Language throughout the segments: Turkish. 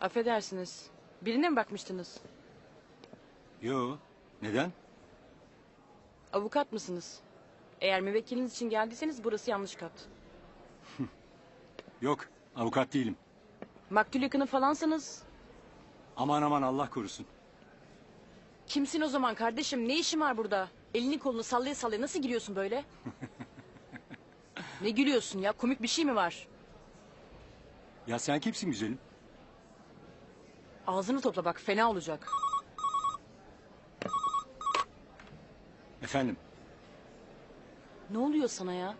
Affedersiniz. Birine mi bakmıştınız? Yo. Neden? Avukat mısınız? Eğer müvekkiliniz için geldiyseniz burası yanlış kat. Yok. Avukat değilim. Maktul yakını falansanız Aman aman Allah korusun. kimsin o zaman kardeşim? Ne işin var burada? Elini kolunu sallaya sallaya nasıl giriyorsun böyle? ne gülüyorsun ya? Komik bir şey mi var? Ya sen kimsin güzelim? Ağzını topla bak fena olacak. Efendim. Ne oluyor sana ya?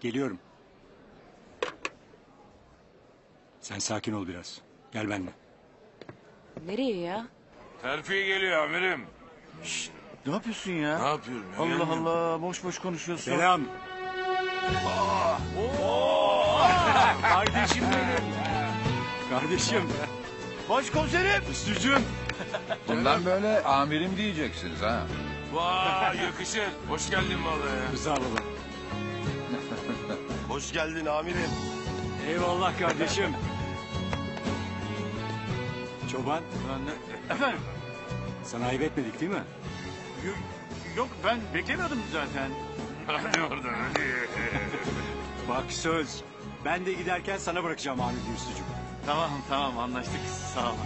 Geliyorum. Sen sakin ol biraz. Gel benimle. Nereye ya? Terfi geliyor amirim. Ne yapıyorsun ya? Ne yapıyorum ya? Allah Gelmiyorum. Allah boş boş konuşuyorsun. Selam. Kardeşim benim. Kardeşim. Başkomiserim. Üstücüm. Bundan böyle amirim diyeceksiniz ha. Vay yakışır. Hoş geldin vallahi. Rıza baba. Hoş geldin amirim. Eyvallah kardeşim. Çoban. Efendim? Sana ayıp etmedik değil mi? Yok, yok ben beklemiyordum zaten. Hadi oradan hadi. Bak söz. Ben de giderken sana bırakacağım Ahmet Üstücüm. Tamam tamam anlaştık sağ olun.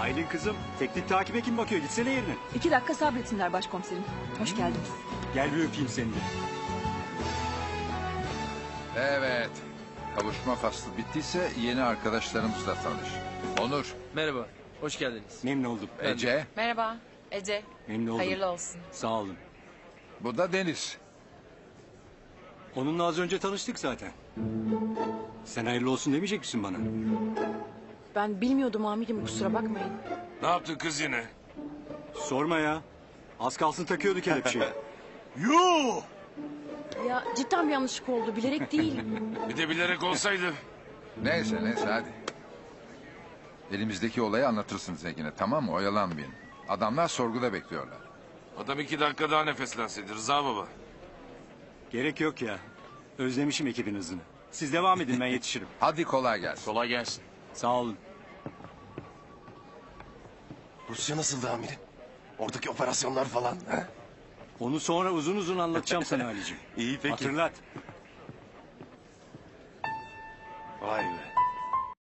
Aylin kızım. Teknik takibe kim bakıyor? Gitsene yerine. İki dakika sabretsinler başkomiserim. Hoş geldiniz. Gel bir öpeyim seni de. Evet. Kavuşma faslı bittiyse yeni arkadaşlarımızla tanış. Onur, Merhaba, hoş geldiniz. Memnun oldum. Ece, Merhaba Ece. Memnun oldum. Hayırlı olsun. Sağ olun. bu da Deniz. Onunla az önce tanıştık zaten. Sen hayırlı olsun demeyecek misin bana? Ben bilmiyordum amirim kusura bakmayın. Ne yaptın kız yine? Sorma ya. Az kalsın takıyordu kelepçeyi. Yuh! Ya cidden bir yanlışlık oldu bilerek değil. Bir de bilerek olsaydı. Neyse neyse hadi. Elimizdeki olayı anlatırsınız Engin'e tamam mı? Oyalanmayın. Adamlar sorguda bekliyorlar. Adam iki dakika daha nefeslenseydi Rıza baba. Gerek yok ya. Özlemişim ekibin hızını. Siz devam edin ben yetişirim. Hadi kolay gelsin. Kolay gelsin. Sağ olun. Rusya nasıldı amirim? Oradaki operasyonlar falan. ha? Onu sonra uzun uzun anlatacağım sana Ali'ciğim. İyi Hatırlat. Vay be.